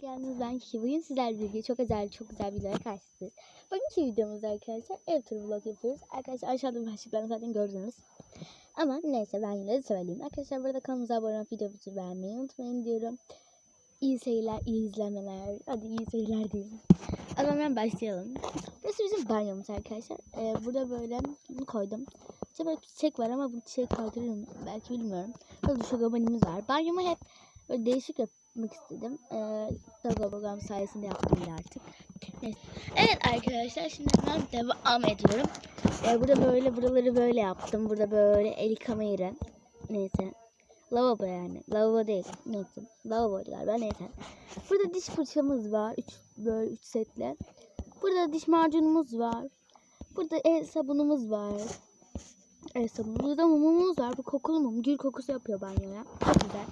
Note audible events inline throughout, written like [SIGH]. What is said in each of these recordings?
geldiniz. Ben Kiki. Bugün sizlerle birlikte çok özel, çok güzel videoya karşınızdayız. Bugünkü videomuzda arkadaşlar ev turu vlog yapıyoruz. Arkadaşlar aşağıda başlıklarını zaten gördünüz. Ama neyse ben yine de söyleyeyim. Arkadaşlar burada kanalımıza abone olup videomuzu beğenmeyi unutmayın diyorum. İyi seyirler, iyi izlemeler. Hadi iyi seyirler diyelim. O zaman başlayalım. Burası bizim banyomuz arkadaşlar. Ee, burada böyle bunu koydum. İşte böyle çiçek var ama bu çiçeği kaydırırım. Belki bilmiyorum. Burada duşakabinimiz var. Banyomu hep böyle değişik yapmak istedim. Ee, sayesinde yaptım bile artık. Neyse. Evet arkadaşlar şimdi hemen devam ediyorum. Ee, burada böyle buraları böyle yaptım. Burada böyle el yıkama. Neyse. Lavabo yani. Lavabo değil. Neyse. Lavaboydu galiba. Neyse. Burada diş fırçamız var. Üç, böyle üç setle. Burada diş macunumuz var. Burada el sabunumuz var. El sabunu. Burada mumumuz var. Bu kokulu mum. Gül kokusu yapıyor banyoya. Çok güzel.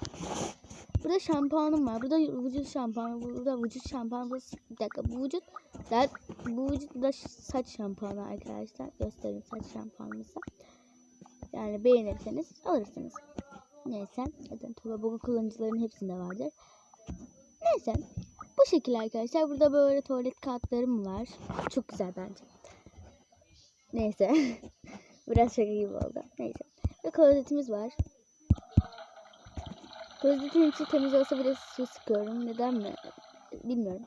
Burada şampuanım var. Burada vücut şampuanı. Burada vücut şampuanı. Burası- Bir dakika. Bu vücut da, bu vücut da saç şampuanı arkadaşlar. Göstereyim saç şampuanımızı. Yani beğenirseniz alırsınız. Neyse. Zaten Toga kullanıcıların hepsinde vardır. Neyse. Bu şekilde arkadaşlar. Burada böyle tuvalet kağıtlarım var. Çok güzel bence. Neyse. [LAUGHS] Biraz şaka gibi oldu. Neyse. Ve klozetimiz var. Klozetin içi temiz olsa bile su sıkıyorum. Neden mi? Bilmiyorum.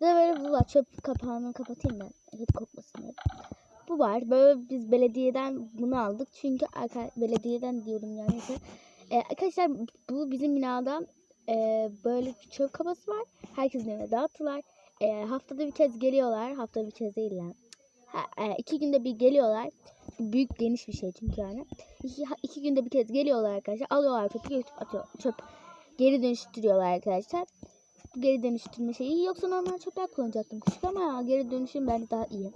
Ve böyle bu var. Çöp kapağını kapatayım ben. Evet kokmasın diye. Bu var. Böyle biz belediyeden bunu aldık. Çünkü belediyeden diyorum yani. Ee, arkadaşlar bu bizim binada e, böyle bir çöp kabası var. Herkesin evine dağıttılar. E, haftada bir kez geliyorlar. Haftada bir kez değil lan. Ha, e, iki günde bir geliyorlar. Büyük geniş bir şey çünkü yani. İki, iki günde bir kez geliyorlar arkadaşlar. Alıyorlar çöpü götürüp atıyor. Çöp geri dönüştürüyorlar arkadaşlar. Bu geri dönüştürme şeyi. Yoksa normal çöpler kullanacaktım küçük ama geri dönüşüm bence daha iyi.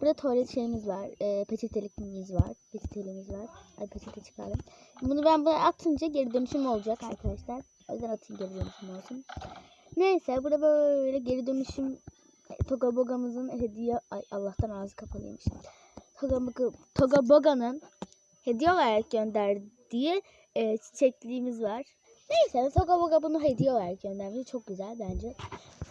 Burada tuvalet şeyimiz var. E, peçetelikimiz var. Peçetelimiz var. Ay peçete çıkardım. Bunu ben buraya atınca geri dönüşüm olacak arkadaşlar. O yüzden atayım geri dönüşüm olsun. Neyse burada böyle geri dönüşüm Toga Boga'mızın hediye ay Allah'tan ağzı kapalıymış. Toga, Boga, Toga Boga'nın hediye olarak gönderdiği e, çiçekliğimiz var. Neyse Toga Boga bunu hediye olarak göndermiş. Çok güzel bence.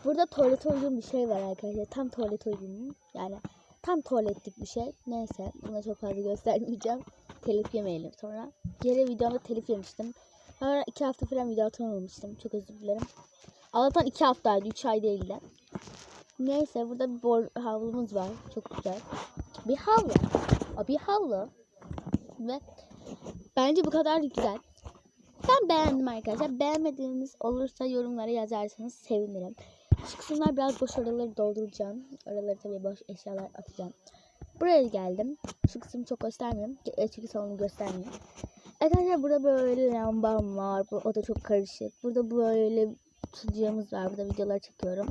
Burada tuvalet uygun bir şey var arkadaşlar. Tam tuvalet uygun. Yani tam tuvaletlik bir şey. Neyse buna çok fazla göstermeyeceğim. Telif yemeyelim sonra. Geri videomda telif yemiştim. Sonra iki hafta falan video atamamıştım. Çok özür dilerim. Allah'tan iki haftaydı. Üç ay değildi. Neyse burada bir bor havlumuz var. Çok güzel. Bir havlu. Bir havlu. Ve bence bu kadar güzel. Ben beğendim arkadaşlar. Beğenmediğiniz olursa yorumlara yazarsanız sevinirim. Şu kısımlar biraz boş oraları dolduracağım. Oraları tabii boş eşyalar atacağım. Buraya geldim. Şu kısmı çok göstermiyorum. E, Çünkü salonu göstermiyorum. Arkadaşlar burada böyle lambam var. O da çok karışık. Burada böyle sucuğumuz var. Burada videolar çekiyorum.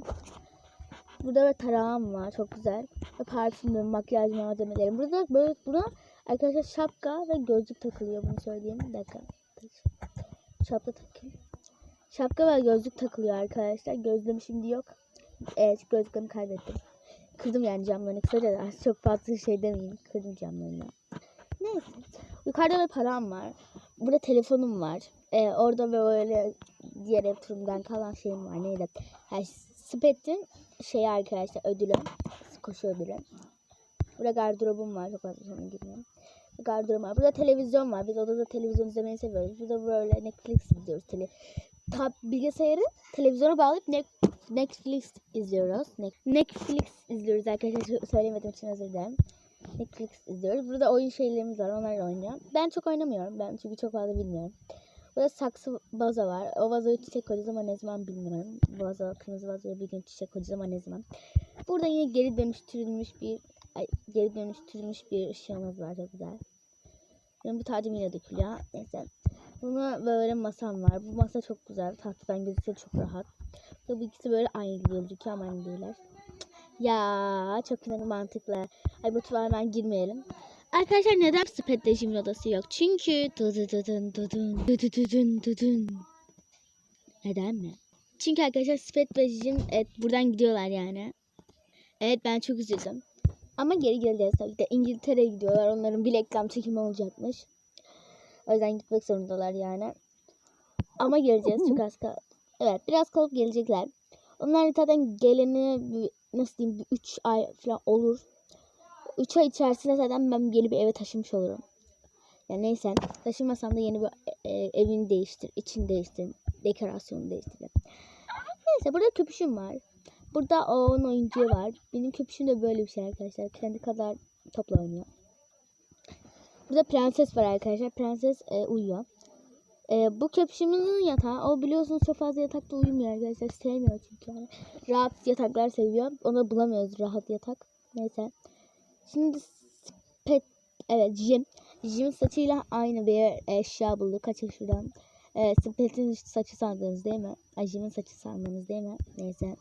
Burada ve tarağım var. Çok güzel. Ve parfümüm, makyaj malzemelerim. Burada böyle buna arkadaşlar şapka ve gözlük takılıyor. Bunu söyleyeyim. Bir dakika. Şapka takayım. Şapka ve gözlük takılıyor arkadaşlar. Gözlüğüm şimdi yok. Evet gözlüklerimi kaybettim. Kırdım yani camlarını. Kısaca da [LAUGHS] çok fazla şey demeyeyim. Kırdım camlarını. Neyse. Yukarıda bir param var. Burada telefonum var. Ee, orada böyle diğer ev kalan şeyim var. Neydi? Yani Spet'in şeyi arkadaşlar ödülü. Koşu ödülü. Burada gardırobum var. Çok fazla sonra girmiyorum. Gardırobum var. Burada televizyon var. Biz odada televizyon izlemeyi seviyoruz. Burada böyle Netflix izliyoruz. Tele Tab bilgisayarı televizyona bağlayıp ne Netflix izliyoruz. Ne Netflix izliyoruz arkadaşlar. Söylemedim için özür dilerim. Netflix izliyoruz. Burada oyun şeylerimiz var. Onlarla oynuyor. Ben çok oynamıyorum. Ben çünkü çok fazla bilmiyorum. Burada saksı vazo var. O vazoya çiçek koyacağız ama ne zaman bilmiyorum. Vazo, kırmızı vazoya bir gün çiçek koyacağız ama ne zaman. Burada yine geri dönüştürülmüş bir ay, geri dönüştürülmüş bir ışığımız var. Çok güzel. Benim bu tacım yine dökülüyor. Neyse. Buna böyle masam var. Bu masa çok güzel. Tahtadan gözükse çok rahat. Ve bu ikisi böyle aynı gözüküyor ama aynı değiller. Ya çok güzel mantıklı. Ay mutfağa hemen girmeyelim. Arkadaşlar neden spetleşimin odası yok? Çünkü dıdıdıdın dıdın dıdıdıdın dıdın. Neden mi? Çünkü arkadaşlar spetleşim evet buradan gidiyorlar yani. Evet ben çok üzüldüm. Ama geri geleceğiz tabii de. İngiltere'ye gidiyorlar. Onların bir reklam çekimi olacakmış. O yüzden gitmek zorundalar yani. Ama geleceğiz çok az kal. Evet biraz kalıp gelecekler. Onlar zaten geleni nasıl diyeyim 3 ay falan olur. 3 ay içerisinde zaten ben yeni bir eve taşımış olurum. Yani neyse taşımasam da yeni bir e, e, evini değiştir, içini değiştir, dekorasyonu değiştir. Neyse burada köpüşüm var. Burada onun oyuncağı var. Benim köpüşüm de böyle bir şey arkadaşlar. Kendi kadar topla oynuyor. Burada prenses var arkadaşlar. Prenses e, uyuyor. E, bu köpüşümüzün yatağı. O biliyorsunuz çok fazla yatakta uyumuyor arkadaşlar. Sevmiyor çünkü. Yani. Rahat yataklar seviyor. Onu bulamıyoruz rahat yatak. Neyse. Şimdi pet evet Jim. Jim'in saçıyla aynı bir eşya bulduk. Kaçın şuradan. E, Pet'in saçı sandınız değil mi? Ay Jim'in saçı sandınız değil mi? Neyse.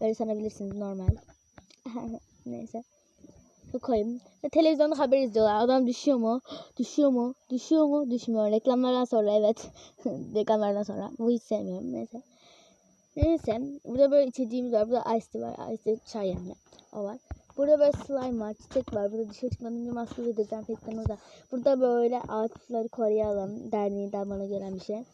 Öyle sanabilirsiniz normal. [LAUGHS] Neyse. Şu koyayım. Ve televizyonda haber izliyorlar. Adam düşüyor mu? Düşüyor mu? Düşüyor mu? Düşmüyor. Reklamlardan sonra evet. [LAUGHS] Reklamlardan sonra. Bu hiç sevmiyorum. Neyse. Neyse. Burada böyle içeceğimiz var. Burada ice var. Ice çay yani. O var. Burada böyle slime var. Çiçek var. Burada dışarı çıkmadan önce maske ve dezenfektanı da. Burada böyle ağaçları koruyalım. Derneğinden bana gelen bir şey.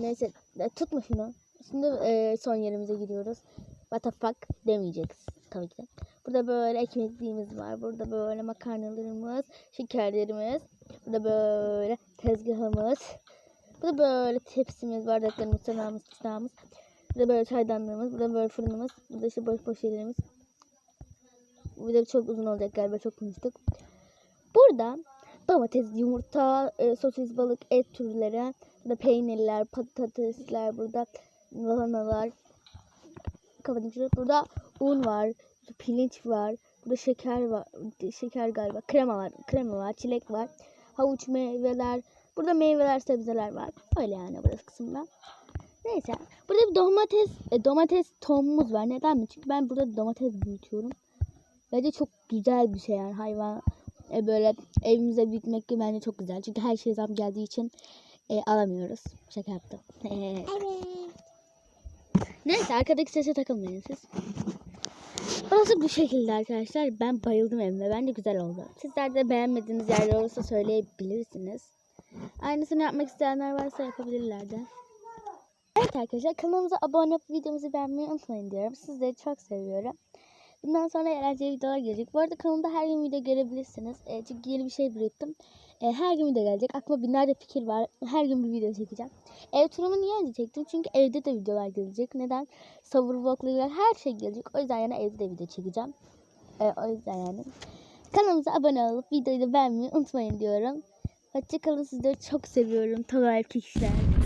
Neyse. e, Tutma şunu. Şimdi e, son yerimize gidiyoruz. What the fuck demeyeceksin tabii ki de. Burada böyle ekmekliğimiz var. Burada böyle makarnalarımız, şekerlerimiz. Burada böyle tezgahımız. Burada böyle tepsimiz, bardaklarımız, çanağımız, çanağımız. Burada böyle çaydanlığımız, burada böyle fırınımız. Burada işte boş boş şeylerimiz. Bu video çok uzun olacak galiba çok konuştuk. Burada domates, yumurta, e, sosis, balık, et türleri, burada peynirler, patatesler, burada lahanalar, şurayı. Burada un var, pirinç var, burada şeker var, şeker galiba, krema var, krema var, çilek var, havuç meyveler, burada meyveler, sebzeler var. Öyle yani burası kısımda. Neyse. Burada bir domates, e, domates tohumumuz var. Neden mi? Çünkü ben burada domates büyütüyorum. Bence çok güzel bir şey yani hayvan e, böyle evimize büyütmek bence çok güzel. Çünkü her şey zam geldiği için e, alamıyoruz. Şaka yaptım. [LAUGHS] Evet. Neyse arkadaki sese takılmayın siz. Burası bu şekilde arkadaşlar. Ben bayıldım evime. Bence güzel oldu. Sizler de beğenmediğiniz yerler olursa söyleyebilirsiniz. Aynısını yapmak isteyenler varsa yapabilirler de. Evet arkadaşlar kanalımıza abone olup videomuzu beğenmeyi unutmayın diyorum. Sizleri çok seviyorum. Bundan sonra eğlenceli videolar gelecek. Bu arada kanalımda her gün video görebilirsiniz. E, çünkü yeni bir şey büyüttüm. E, her gün video gelecek. Aklıma binlerce fikir var. Her gün bir video çekeceğim. Ev turumu niye önce çektim? Çünkü evde de videolar gelecek. Neden? Savur vloglar her şey gelecek. O yüzden yani evde de video çekeceğim. E, o yüzden yani. Kanalımıza abone olup videoyu da beğenmeyi unutmayın diyorum. Hoşçakalın sizleri çok seviyorum. Tolay kişiler.